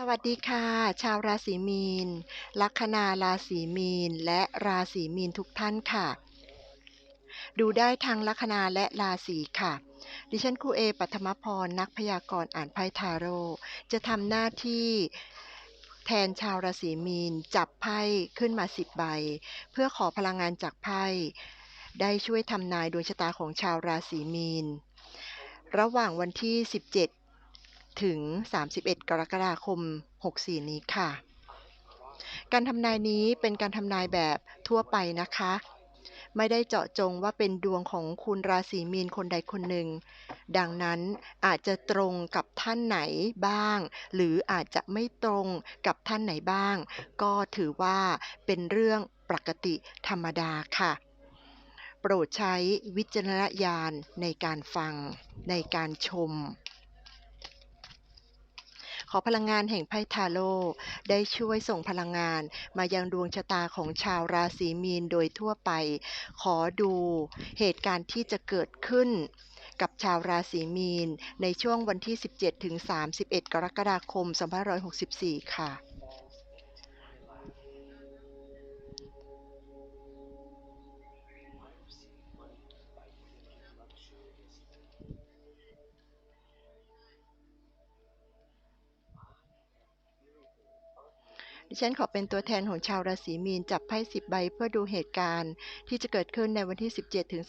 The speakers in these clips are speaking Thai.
สวัสดีค่ะ ชาวราศีมีน ลัคนาราศีมีน และราศีมีนทุกท่านค่ะ ดูได้ทางลัคนาและราศีค่ะ ดิฉันครูเอปัทมพร นักพยากรณ์อ่านไพ่ทาโร่จะทำหน้าที่แทนชาวราศีมีน จับไพ่ขึ้นมาสิบใบ เพื่อขอพลังงานจากไพ่ ได้ช่วยทำนายดวงชะตาของชาวราศีมีน ระหว่างวันที่ 17 ถึง 31 กรกฎาคม 64 นี้ค่ะ การทำนายนี้เป็นการทำนายแบบทั่วไปนะคะ ไม่ได้เจาะจงว่าเป็นดวงของคุณราศีมีนคนใดคนหนึ่ง ดังนั้นอาจจะตรงกับท่านไหนบ้าง หรืออาจจะไม่ตรงกับท่านไหนบ้าง ก็ถือว่าเป็นเรื่องปกติธรรมดาค่ะโปรดใช้วิจารณญาณในการฟังในการชม อพลังงานแห่งไพ่ทาโร่ได้ช่วยส่งพลังงานมายังดวงชะตาของชาวราศีมีนโดยทั่วไป ขอดูเหตุการณ์ที่จะเกิดขึ้นกับชาวราศีมีนในช่วงวันที่ 17ถึง31 กรกฎาคม 2564 ค่ะ ฉันขอเป็นตัวแทนของชาวราศีมีนจับไพ่สิบใบเพื่อดูเหตุการณ์ ที่จะเกิดขึ้นในวันที่ 17ถึง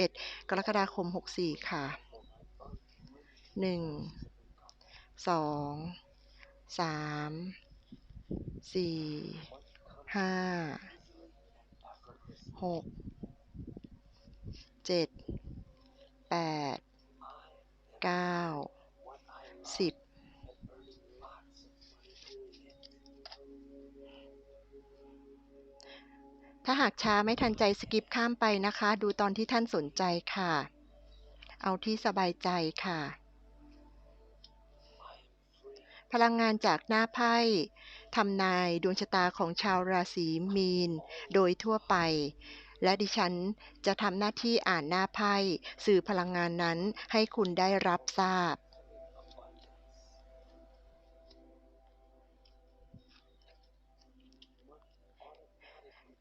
31 กรกฎาคม 64 ค่ะ 1 2 3 4 5 6 7 8 9 10 หากช้าไม่ทันใจสกิปข้ามไปนะคะ ดูตอนที่ท่านสนใจค่ะ เอาที่สบายใจค่ะ พลังงานจากหน้าไพ่ทำนายดวงชะตาของชาวราศีมีน โดยทั่วไป และดิฉันจะทำหน้าที่อ่านหน้าไพ่สื่อพลังงานนั้นให้คุณได้รับทราบ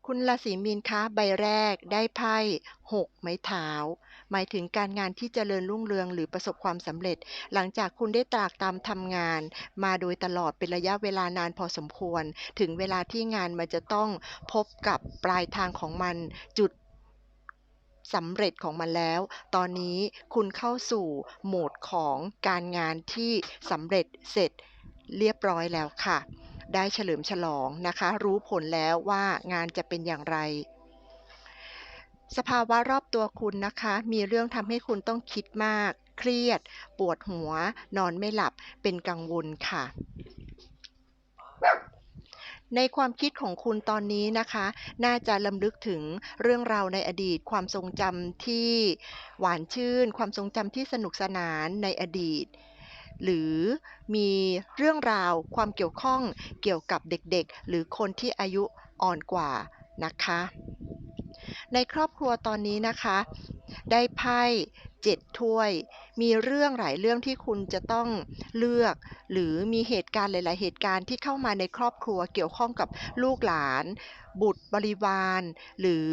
คุณราศีมีนคะใบแรกได้ไพ่หกไม้เท้า หมายถึงการงานที่เจริญรุ่งเรืองหรือประสบความสำเร็จ หลังจากคุณได้ตรากตามทำงาน มาโดยตลอดเป็นระยะเวลานานพอสมควร ถึงเวลาที่งานมันจะต้องพบกับปลายทางของมันจุดสำเร็จของมันแล้ว ตอนนี้คุณเข้าสู่โหมดของการงานที่สำเร็จเสร็จเรียบร้อยแล้วค่ะ ได้เฉลิมฉลองนะคะ รู้ผลแล้วว่างานจะเป็นอย่างไร สภาวะรอบตัวคุณนะคะ มีเรื่องทำให้คุณต้องคิดมาก เครียด ปวดหัว นอนไม่หลับ เป็นกังวลค่ะ ในความคิดของคุณตอนนี้นะคะ น่าจะลำลึกถึงเรื่องราวในอดีต ความทรงจำที่หวานชื่น ความทรงจำที่สนุกสนานในอดีต หรือมีเรื่องราวความเกี่ยวข้องเกี่ยวกับเด็กๆ หรือคนที่อายุอ่อนกว่านะคะ ในครอบครัวตอนนี้นะคะ ได้ไพ่เจ็ดถ้วย มีเรื่องหลายเรื่องที่คุณจะต้องเลือก หรือมีเหตุการณ์หลาย ๆ เหตุการณ์ที่เข้ามาในครอบครัวเกี่ยวข้องกับลูกหลาน บุตรบริวาร หรือ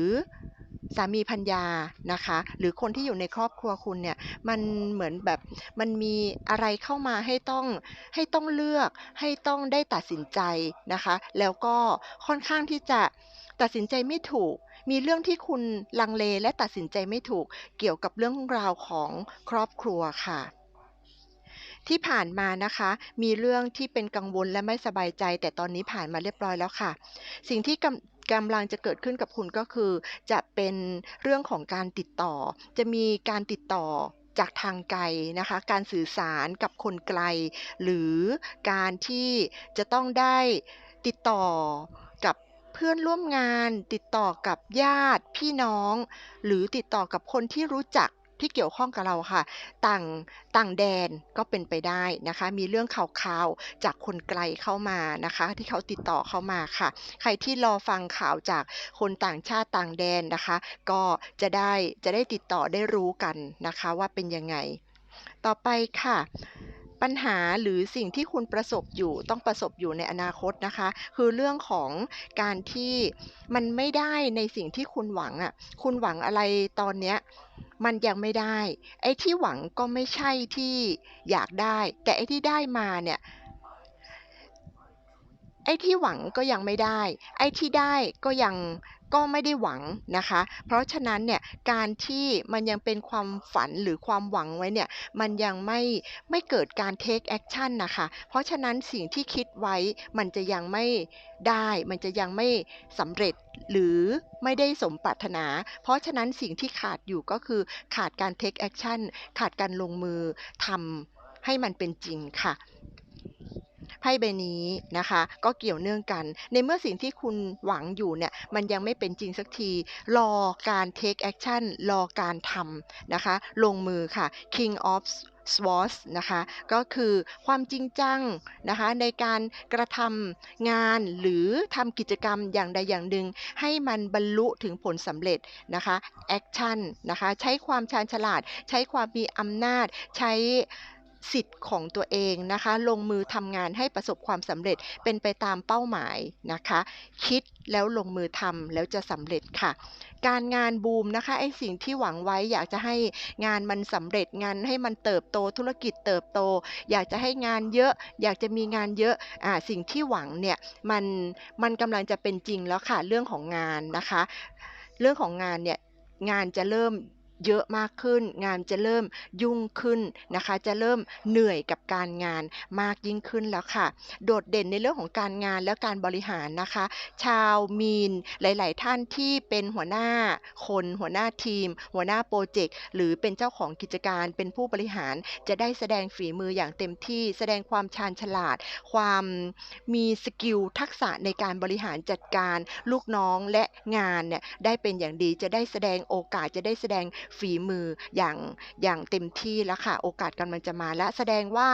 สามีพัญญานะคะ หรือคนที่อยู่ในครอบครัวคุณเนี่ยมันเหมือนแบบมันมีอะไรเข้ามาให้ต้องให้ต้องเลือกให้ต้องได้ตัดสินใจนะคะ แล้วก็ค่อนข้างที่จะตัดสินใจไม่ถูก มีเรื่องที่คุณลังเลและตัดสินใจไม่ถูกเกี่ยวกับเรื่องราวของครอบครัวค่ะที่ผ่านมานะคะมีเรื่องที่เป็นกังวลและไม่สบายใจ แต่ตอนนี้ผ่านมาเรียบร้อยแล้วค่ะ สิ่งที่ กำลังจะเกิดขึ้นกับคุณก็คือ จะเป็นเรื่องของการติดต่อ จะมีการติดต่อจากทางไกลนะคะ การสื่อสารกับคนไกล หรือการที่จะต้องได้ติดต่อกับเพื่อนร่วมงาน ติดต่อกับญาติพี่น้อง หรือติดต่อกับคนที่รู้จัก ที่เกี่ยวข้องกับเราค่ะ ต่างต่างแดนก็เป็นไปได้นะคะ มีเรื่องข่าวๆจากคนไกลเข้ามานะคะ ที่เขาติดต่อเข้ามาค่ะ ใครที่รอฟังข่าวจากคนต่างชาติต่างแดนนะคะ ก็จะได้จะได้ติดต่อได้รู้กันนะคะว่าเป็นยังไง ต่อไปค่ะปัญหาหรือสิ่งที่คุณประสบอยู่ต้องประสบอยู่ในอนาคตนะคะ คือเรื่องของการที่มันไม่ได้ในสิ่งที่คุณหวังอะคุณหวังอะไรตอนเนี้ย มันยังไม่ได้ ไอ้ที่หวังก็ไม่ใช่ที่อยากได้ แต่ไอ้ที่ได้มาเนี่ย ไอ้ที่หวังก็ยังไม่ได้ ไอ้ที่ได้ก็ยัง ก็ไม่ได้หวังนะคะ เพราะฉะนั้นเนี่ยการที่มันยังเป็นความฝันหรือความหวังไว้เนี่ยมันยังไม่ไม่เกิดการ take action น่ะคะ เพราะฉะนั้นสิ่งที่คิดไว้มันจะยังไม่ได้มันจะยังไม่สำเร็จหรือไม่ได้สมปรารถนา เพราะฉะนั้นสิ่งที่ขาดอยู่ก็คือขาดการ take action ขาดการลงมือทำให้มันเป็นจริงค่ะ ไพ่ใบนี้นะคะ ก็เกี่ยวเนื่องกัน ในเมื่อสิ่งที่คุณหวังอยู่เนี่ยมันยังไม่เป็นจริงสักที รอการ take action รอการทำนะคะ ลงมือค่ะ King of Swords นะคะก็คือความจริงจังนะคะในการกระทำงานหรือทำกิจกรรมอย่างใดอย่างหนึ่ง ให้มันบรรลุถึงผลสำเร็จนะคะแอกชันนะคะใช้ความชาญฉลาด ใช้ความมีอำนาจใช้ สิทธิ์ของตัวเองนะคะ ลงมือทำงานให้ประสบความสำเร็จเป็นไปตามเป้าหมายนะคะ คิดแล้วลงมือทำแล้วจะสำเร็จค่ะ การงานบูมนะคะไอสิ่งที่หวังไว้อยากจะให้งานมันสำเร็จงานให้มันเติบโตธุรกิจเติบโต อยากจะให้งานเยอะ อยากจะมีงานเยอะอ่าสิ่งที่หวังเนี่ยมันมันกำลังจะเป็นจริงแล้วค่ะเรื่องของงานนะคะ เรื่องของงานเนี่ยงานจะเริ่ม เยอะมากขึ้น งานจะเริ่มยุ่งขึ้นนะคะ จะเริ่มเหนื่อยกับการงานมากยิ่งขึ้นแล้วค่ะ โดดเด่นในเรื่องของการงานและการบริหารนะคะ ชาวมีนหลาย ๆ ท่านที่เป็นหัวหน้าคนหัวหน้าทีม หัวหน้าพรเจกต์หรือเป็นเจ้าของกิจการเป็นผู้บริหาร จะได้แสดงฝีมืออย่างเต็มที่ แสดงความชาญฉลาด ความมีสกิลทักษะในการบริหารจัดการลูกน้องและงานเนี่ยได้เป็นอย่างดีจะได้แสดงโอกาสจะได้แสดงฝีมืออย่างอย่างเต็มที่แล้วค่ะ โอกาสกำลังจะมาและแสดงว่า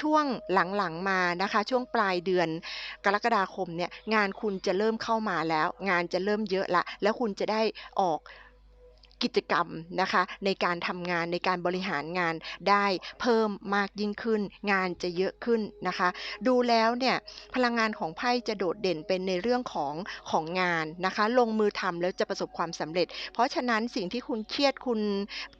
ช่วงหลังๆมานะคะ ช่วงปลายเดือนกรกฎาคมเนี่ยงานคุณจะเริ่มเข้ามาแล้ว งานจะเริ่มเยอะละ แล้วคุณจะได้ออก กิจกรรมนะคะในการทำงานในการบริหารงานได้เพิ่มมากยิ่งขึ้น งานจะเยอะขึ้นนะคะ ดูแล้วเนี่ยพลังงานของไพ่จะโดดเด่นเป็นในเรื่องของของงานนะคะ ลงมือทำแล้วจะประสบความสำเร็จ เพราะฉะนั้นสิ่งที่คุณเครียดคุณ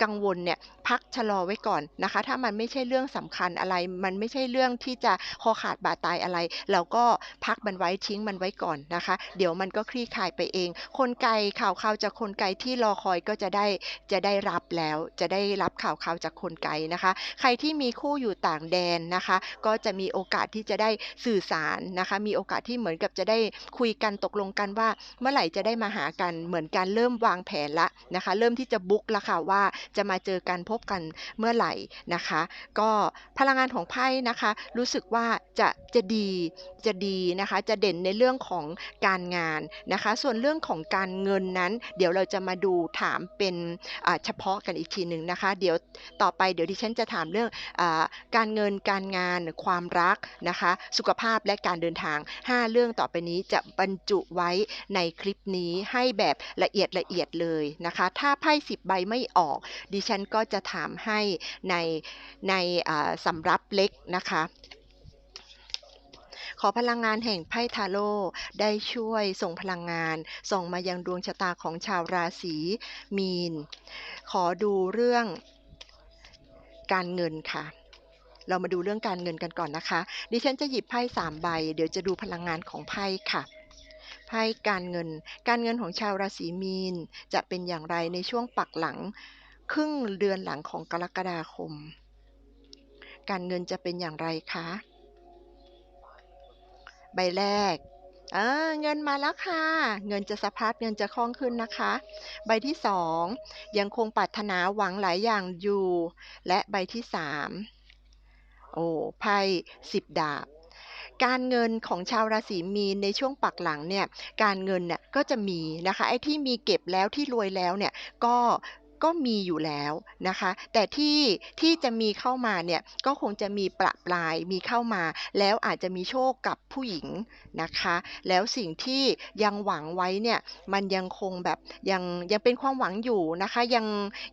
กังวลเนี่ยพักชะลอไว้ก่อนนะคะ ถ้ามันไม่ใช่เรื่องสำคัญอะไร มันไม่ใช่เรื่องที่จะคอขาดบาดตายอะไร เราก็พักมันไว้ทิ้งมันไว้ก่อนนะคะ เดี๋ยวมันก็คลี่คลายไปเองกลไกลข่าวๆจากกลไกลที่รอคอยก็จะได้จะได้รับแล้วจะได้รับข่าวๆจากกลไกลนะคะ ใครที่มีคู่อยู่ต่างแดนนะคะ ก็จะมีโอกาสที่จะได้สื่อสารนะคะ มีโอกาสที่เหมือนกับจะได้คุยกันตกลงกันว่า เมื่อไหร่จะได้มาหากันเหมือนการเริ่มวางแผนล้วนะคะ เริ่มที่จะบุ๊กล้วค่ะว่าจะมาเจอกันพบกันเมื่อไหร่นะคะ ก็พลังงานของไพ่นะคะ รู้สึกว่าจะจะดีจะดีนะคะ จะเด่นในเรื่องของการงานนะคะ ส่วนเรื่องของการเงินนั้น เดี๋ยวเราจะมาดูถามเเป็นเฉพาะกันอีกทีหนึ่งนะคะ เดี๋ยวต่อไปเดี๋ยวดิฉันจะถามเรื่องอการเงินการงานความรักนะคะ สุขภาพและการเดินทาง 5 เรื่องต่อไปนี้จะบรรจุไว้ในคลิปนี้ให้แบบละเอียดๆเอียดเลยนะคะ ถ้าไพ่10ใบไม่ออก ดิฉันก็จะถามให้ในในสำรับเล็กนะคะ ขอพลังงานแห่งไพ่ทาโร่ได้ช่วยส่งพลังงาน ส่งมายังดวงชะตาของชาวราศีมีน ขอดูเรื่องการเงินค่ะเรามาดูเรื่องการเงินกันก่อนนะคะ ดิฉันจะหยิบไพ่3ใบ เดี๋ยวจะดูพลังงานของไพ่ค่ะ ไพ่การเงิน การเงินของชาวราศีมีน จะเป็นอย่างไรในช่วงปักหลัง ครึ่งเดือนหลังของกรกฎาคม การเงินจะเป็นอย่างไรคะ ใบแรกเงินมาแล้วค่ะ เงินจะสะพัดเงินจะคล่องขึ้นนะคะ ใบที่2ยังคงปรารถนาหวังหลายอย่างอยู่ และใบที่3โอ้ไพ่10ดาบการเงินของชาวราศีมีนในช่วงปักหลังเนี่ยการเงินเนี่ยก็จะมีนะคะไอ้ที่มีเก็บแล้วที่รวยแล้วเนี่ยก็ ก็มีอยู่แล้วนะคะ แต่ที่ที่จะมีเข้ามาเนี่ยก็คงจะมีประปรายมีเข้ามา แล้วอาจจะมีโชคกับผู้หญิงนะคะ แล้วสิ่งที่ยังหวังไว้เนี่ยมันยังคงแบบยังยังเป็นความหวังอยู่นะคะ ยัง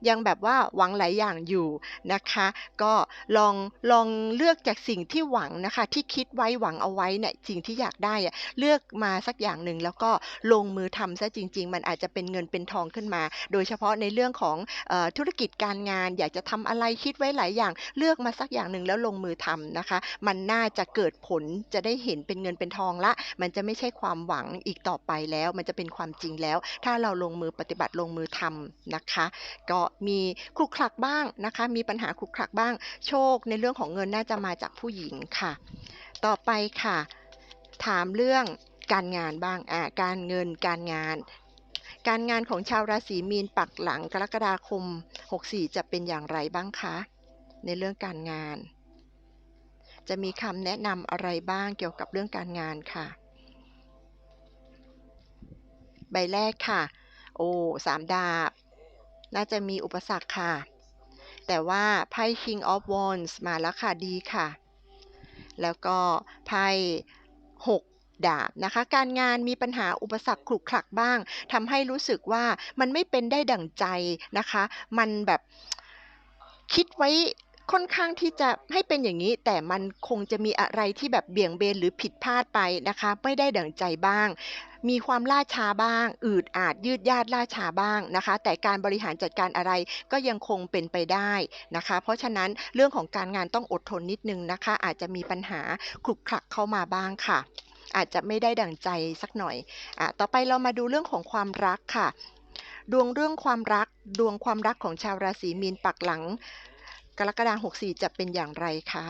ยังแบบว่าหวังหลายอย่างอยู่นะคะ ก็ลองลองเลือกจากสิ่งที่หวังนะคะ ที่คิดไว้หวังเอาไว้เนี่ยสิ่งที่อยากได้อะเลือกมาสักอย่างหนึ่งแล้วก็ลงมือทำซะจริง ๆ มันอาจจะเป็นเงินเป็นทองขึ้นมา โดยเฉพาะในเรื่องของออธุรกิจการงาน อยากจะทำอะไรคิดไว้หลายอย่าง เลือกมาสักอย่างหนึ่งแล้วลงมือทำนะคะ มันน่าจะเกิดผลจะได้เห็นเป็นเงินเป็นทองละ มันจะไม่ใช่ความหวังอีกต่อไปแล้ว มันจะเป็นความจริงแล้ว ถ้าเราลงมือปฏิบัติลงมือทำนะคะ ก็มีคลุกคลักบ้างนะคะ มีปัญหาคลุกคลักบ้าง โชคในเรื่องของเงินน่าจะมาจากผู้หญิงค่ะ ต่อไปค่ะ ถามเรื่องการงานบ้าง อ่า การเงิน การงาน การงานของชาวราศีมีนปักหลังกรกฎาคม 64 จะเป็นอย่างไรบ้างคะ ในเรื่องการงาน จะมีคำแนะนำอะไรบ้างเกี่ยวกับเรื่องการงานค่ะ ใบแรกค่ะ โอ้สามดาบ น่าจะมีอุปสรรคค่ะ แต่ว่าไพ่ King of Wands มาแล้วค่ะดีค่ะ แล้วก็ไพ่6 ดาบนะคะ การงานมีปัญหาอุปสรรคขลุกขลักบ้างทำให้รู้สึกว่ามันไม่เป็นได้ดั่งใจนะคะ มันแบบคิดไว้ค่อนข้างที่จะให้เป็นอย่างนี้ แต่มันคงจะมีอะไรที่แบบเบี่ยงเบนหรือผิดพลาดไปนะคะ ไม่ได้ดั่งใจบ้างมีความล่าช้าบ้าง อืดอาจยืดยาดล่าช้าบ้างนะคะ แต่การบริหารจัดการอะไรก็ยังคงเป็นไปได้นะคะ เพราะฉะนั้นเรื่องของการงานต้องอดทนนิดนึงนะคะ อาจจะมีปัญหาขลุกขลักเข้ามาบ้างค่ะ อาจจะไม่ได้ดั่งใจสักหน่อยอะต่อไปเรามาดูเรื่องของความรักค่ะ ดวงเรื่องความรัก ดวงความรักของชาวราศีมีนปักหลัง กรกฎาคม64 จะเป็นอย่างไรคะ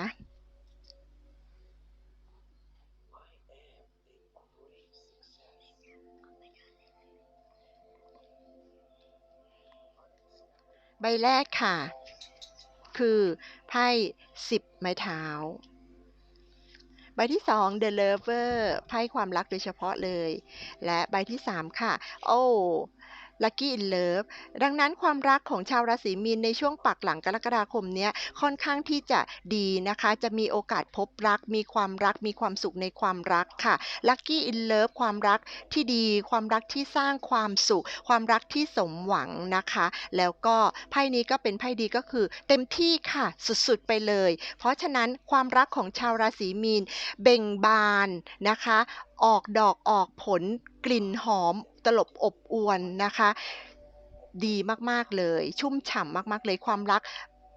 ใบแรกค่ะ คือไพ่สิบไม้เท้า ใบที่ 2 The Lover ไพ่ความรักโดยเฉพาะเลย และใบที่ 3 ค่ะ โอ้ Lucky in Love ดังนั้นความรักของชาวราศีมีนในช่วงปักหลังกรกฎาคมนี้ค่อนข้างที่จะดีนะคะ จะมีโอกาสพบรัก มีความรัก มีความสุขในความรักค่ะ Lucky in Love ความรักที่ดี ความรักที่สร้างความสุข ความรักที่สมหวังนะคะ แล้วก็ไพ่นี้ก็เป็นไพ่ดีก็คือ เต็มที่ค่ะสุดๆไปเลย เพราะฉะนั้นความรักของชาวราศีมีนเบ่งบานนะคะ ออกดอกออกผลกลิ่นหอม ลบอบอวนนะคะ ดีมากๆเลย ชุ่มฉ่ำมากๆเลยความรัก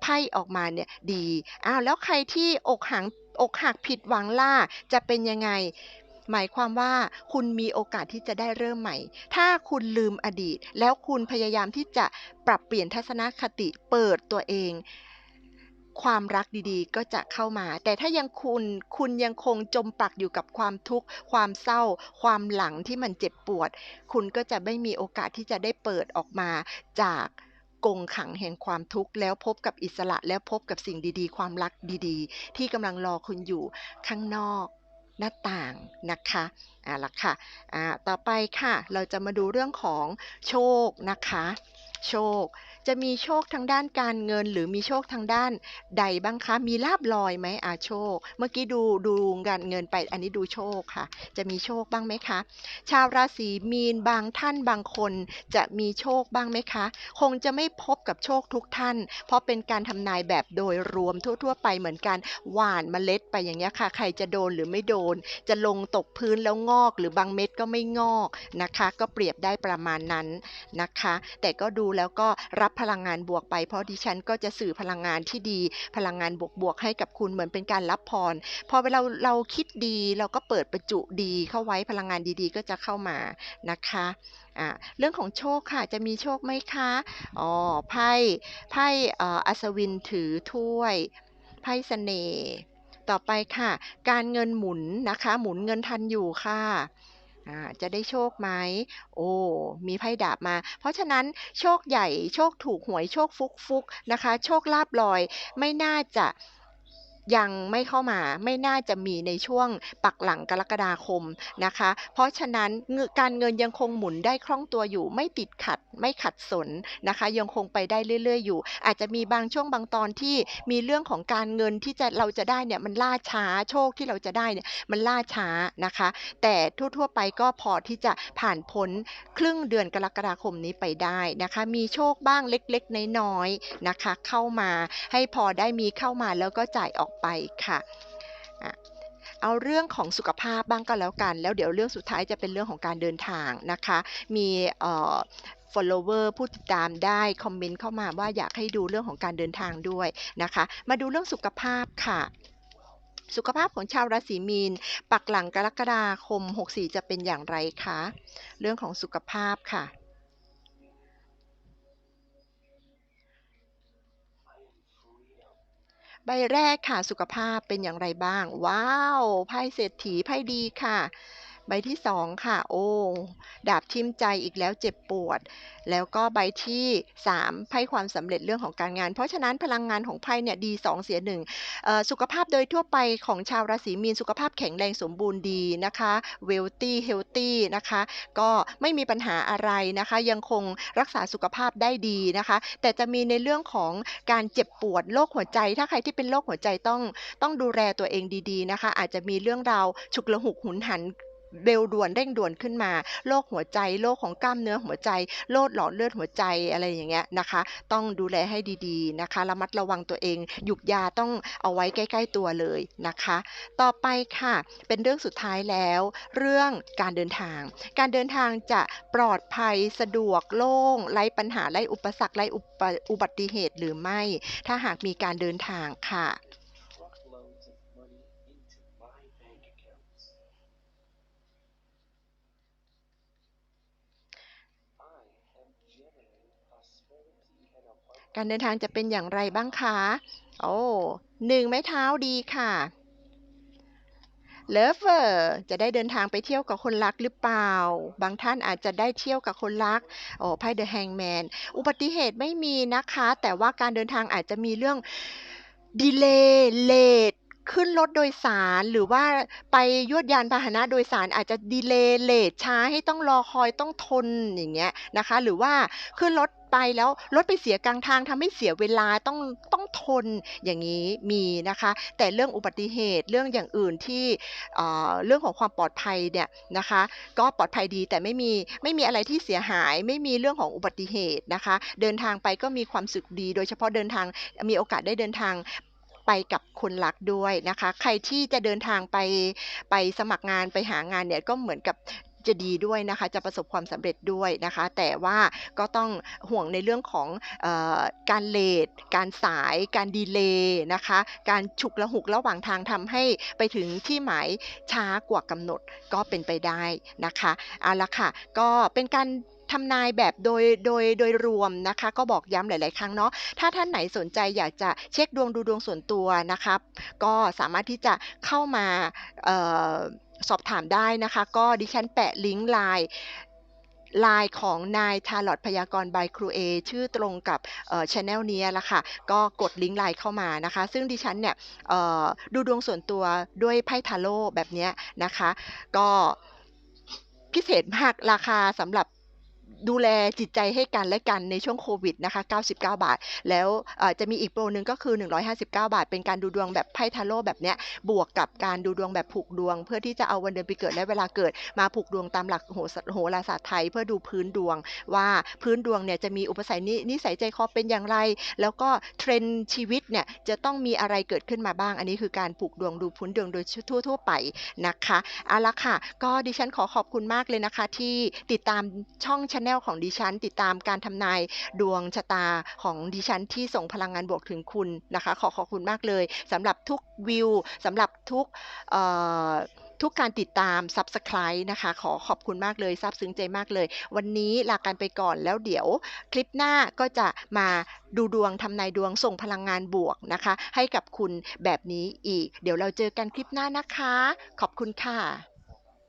ไพ่ออกมาเนี่ยดีอ้าวแล้วใครที่อกหังอกหักผิดหวังล่าจะเป็นยังไงหมายความว่าคุณมีโอกาสที่จะได้เริ่มใหม่ ถ้าคุณลืมอดีต แล้วคุณพยายามที่จะปรับเปลี่ยนทัศนคติเปิดตัวเอง ความรักดีๆ ก็จะเข้ามา แต่ถ้ายังคุณคุณยังคงจมปักอยู่กับความทุกข์ ความเศร้า ความหลังที่มันเจ็บปวด คุณก็จะไม่มีโอกาสที่จะได้เปิดออกมาจากกงขังแห่งความทุกข์ แล้วพบกับอิสระแล้วพบกับสิ่งดีๆ ความรักดีๆ ที่กำลังรอคุณอยู่ข้างนอกหน้าต่างนะคะอ่าละค่ะอ่าต่อไปค่ะ เราจะมาดูเรื่องของโชคนะคะ โชคจะมีโชคทางด้านการเงิน หรือมีโชคทางด้านใดบ้างคะ มีลาบลอยไหมอาโชค เมื่อกี้ดูดูการเงินไปอันนี้ดูโชคค่ะ จะมีโชคบ้างไหมคะ ชาวราศีมีนบางท่านบางคนจะมีโชคบ้างไหมคะ คงจะไม่พบกับโชคทุกท่าน เพราะเป็นการทำนายแบบโดยรวมทั่ว ๆ ไปเหมือนกันหวานเมล็ดไปอย่างเงี้ยค่ะ ใครจะโดนหรือไม่โดน จะลงตกพื้นแล้วงอก หรือบางเม็ดก็ไม่งอกนะคะ ก็เปรียบได้ประมาณนั้นนะคะ แต่ก็ดูแล้วก็รับพลังงานบวกไป เพราะดิฉันก็จะสื่อพลังงานที่ดี พลังงานบวกๆให้กับคุณเหมือนเป็นการรับพร พอเวลาเราคิดดีเราก็เปิดประจุดีเข้าไว้พลังงานดีๆ ก็จะเข้ามานะคะเรื่องของโชคค่ะจะมีโชคไหมคะอ๋อไพ่ไพ่อัศวินถือถ้วยไพ่เสน่ห์ต่อไปค่ะ การเงินหมุนนะคะ หมุนเงินทันอยู่ค่ะ จะได้โชคไหม โอ้ มีไพ่ดาบมา เพราะฉะนั้นโชคใหญ่ โชคถูกหวย โชคฟุกฟุกนะคะ โชคลาบลอย ไม่น่าจะ ยังไม่เข้ามาไม่น่าจะมีในช่วงปักหลังกรกฎาคมนะคะ เพราะฉะนั้นเงนการเงินยังคงหมุนได้คล่องตัวอยู่ ไม่ติดขัดไม่ขัดสนนะคะ ยังคงไปได้เรื่อย ๆ อยู่ อาจจะมีบางช่วงบางตอนที่มีเรื่องของการเงินที่จะเราจะได้เนี่ยมันล่าช้าโชคที่เราจะได้เนี่ยมันล่าช้านะคะ แต่ทั่วๆไปก็พอที่จะผ่านพ้นครึ่งเดือนกรกฎาคมนี้ไปได้นะคะ มีโชคบ้างเล็กๆ น้อยๆนะคะ เข้ามาให้พอได้มีเข้ามาแล้วก็จ่ายออกไปค่ะเอาเรื่องของสุขภาพบ้างก็แล้วกัน แล้วเดี๋ยวเรื่องสุดท้ายจะเป็นเรื่องของการเดินทางนะคะ มีเอ่อฟอลโลเวอร์ผู้ติดตามได้คอมเมนต์เข้ามาว่าอยากให้ดูเรื่องของการเดินทางด้วยนะคะ มาดูเรื่องสุขภาพค่ะสุขภาพของชาวราศีมีน ปักหลังกรกฎาคม 64 จะเป็นอย่างไรคะ?เรื่องของสุขภาพค่ะ ใบแรกค่ะสุขภาพเป็นอย่างไรบ้าง?ว้าว!ไพ่เศรษฐีไพ่ดีค่ะ ใบที่ 2 ค่ะ โอ้ ดาบทิ่มใจอีกแล้วเจ็บปวด แล้วก็ใบที่ 3 ไพ่ความสำเร็จเรื่องของการงาน เพราะฉะนั้นพลังงานของไพ่เนี่ยดี2เสีย1เอ่อสุขภาพโดยทั่วไปของชาวราศีมีนสุขภาพแข็งแรงสมบูรณ์ดีนะคะ wealthy healthy นะคะก็ไม่มีปัญหาอะไรนะคะ ยังคงรักษาสุขภาพได้ดีนะคะ แต่จะมีในเรื่องของการเจ็บปวดโรคหัวใจ ถ้าใครที่เป็นโรคหัวใจต้องต้องดูแลตัวเองดีๆนะคะ อาจจะมีเรื่องราวฉุกละหุกหุนหัน เร็วด่วนเร่งด่วนขึ้นมาโรคหัวใจโรคของกล้ามเนื้อหัวใจโรคหลอดเลือดหัวใจอะไรอย่างเงี้ยนะคะ ต้องดูแลให้ดีๆนะคะ ระมัดระวังตัวเอง หยุกยาต้องเอาไว้ใกล้ ๆตัวเลยนะคะ ต่อไปค่ะเป็นเรื่องสุดท้ายแล้ว เรื่องการเดินทาง การเดินทางจะปลอดภัยสะดวกโล่งไร้ปัญหาไร้อุปสรรคไร้อุบัติเหตุหรือไม่ ถ้าหากมีการเดินทางค่ะ การเดินทางจะเป็นอย่างไรบ้างคะ?โอ้หนึ่งไม้เท้าดีค่ะ Lover จะได้เดินทางไปเที่ยวกับคนรักหรือเปล่า?บางท่านอาจจะได้เที่ยวกับคนรัก โอ้ไพ่ The Hangman อุบัติเหตุไม่มีนะคะ แต่ว่าการเดินทางอาจจะมีเรื่องดีเลย์เลต ขึ้นรถโดยสารหรือว่าไปยวดยานพาหนะโดยสารอาจจะดีเลย์เลตช้าให้ต้องรอคอยต้องทนอย่างเงี้ยนะคะ หรือว่าขึ้นรถไปแล้วรถไปเสียกลางทางทำให้เสียเวลาต้องต้องทนอย่างงี้มีนะคะ แต่เรื่องอุบัติเหตุเรื่องอย่างอื่นที่เอ่อเรื่องของความปลอดภัยเนี่ยนะคะ ก็ปลอดภัยดีแต่ไม่มีไม่มีอะไรที่เสียหาย ไม่มีเรื่องของอุบัติเหตุนะคะ เดินทางไปก็มีความสุขดี โดยเฉพาะเดินทางมีโอกาสได้เดินทาง ไปกับคนรักด้วยนะคะ ใครที่จะเดินทางไปไปสมัครงานไปหางานเนี่ยก็เหมือนกับจะดีด้วยนะคะจะประสบความสำเร็จด้วยนะคะ แต่ว่าก็ต้องห่วงในเรื่องของออการเลตการสาย การดีเลย์นะคะ การฉุกละหุกระหว่างทางทำให้ไปถึงที่หมายช้ากว่ากำหนดก็เป็นไปได้นะคะเอาละค่ะ ก็เป็นการ ทำนายแบบโดยโดยโดยรวมนะคะ ก็บอกย้ำหลาย ๆ ครั้งเนาะถ้าท่านไหนสนใจอยากจะเช็กดวงดูดวงส่วนตัวนะครับ ก็สามารถที่จะเข้ามาออสอบถามได้นะคะ ก็ดิฉันแปะลิงก์ LINE LINE ของนายทาร็อตพยากรณ์ by ครูเอชื่อตรงกับเอ่อแชนลเนี้ยละค่ะ ก็กดลิงก์ LINE เข้ามานะคะ ซึ่งดิฉันเนี่ยดูดวงส่วนตัวด้วยไพ่ทาโรต์แบบนี้นะคะ ก็พิเศษมากราคาสำหรับ ดูแลจิตใจให้กันและกันในช่วงโควิดนะคะ 99 บาท แล้วจะมีอีกโปรหนึ่งก็คือ 159 บาท เป็นการดูดวงแบบไพ่ทาโรต์แบบเนี้ย บวกกับการดูดวงแบบผูกดวง เพื่อที่จะเอาวันเดือนปีเกิดและเวลาเกิด มาผูกดวงตามหลักโหโหราศาสตร์ไทย เพื่อดูพื้นดวงว่าพื้นดวงเนี่ยจะมีอุปสัยนินิสัยใจคอเป็นอย่างไร แล้วก็ trend ชีวิตเนี่ยจะต้องมีอะไรเกิดขึ้นมาบ้าง อันนี้คือการผูกดวงดูพื้นดวงโดยทั่ว ๆ ไปนะคะเอาละค่ะ ก็ดิฉันขอขอบคุณมากเลยนะคะ ที่ติดตามช่องชนเนลของดิฉัน ติดตามการทำนายดวงชะตาของดิฉันที่ส่งพลังงานบวกถึงคุณนะคะ ขอขอบคุณมากเลยสำหรับทุกวิวสำหรับทุกทุกการติดตาม Subscribe นะคะ ขอขอบคุณมากเลยซาบซึ้งใจมากเลย วันนี้ลากันไปก่อนแล้วเดี๋ยว คลิปหน้าก็จะมาดูดวงทำนายดวงส่งพลังงานบวกนะคะ ให้กับคุณแบบนี้อีก เดี๋ยวเราเจอกันคลิปหน้านะคะ ขอบคุณค่ะ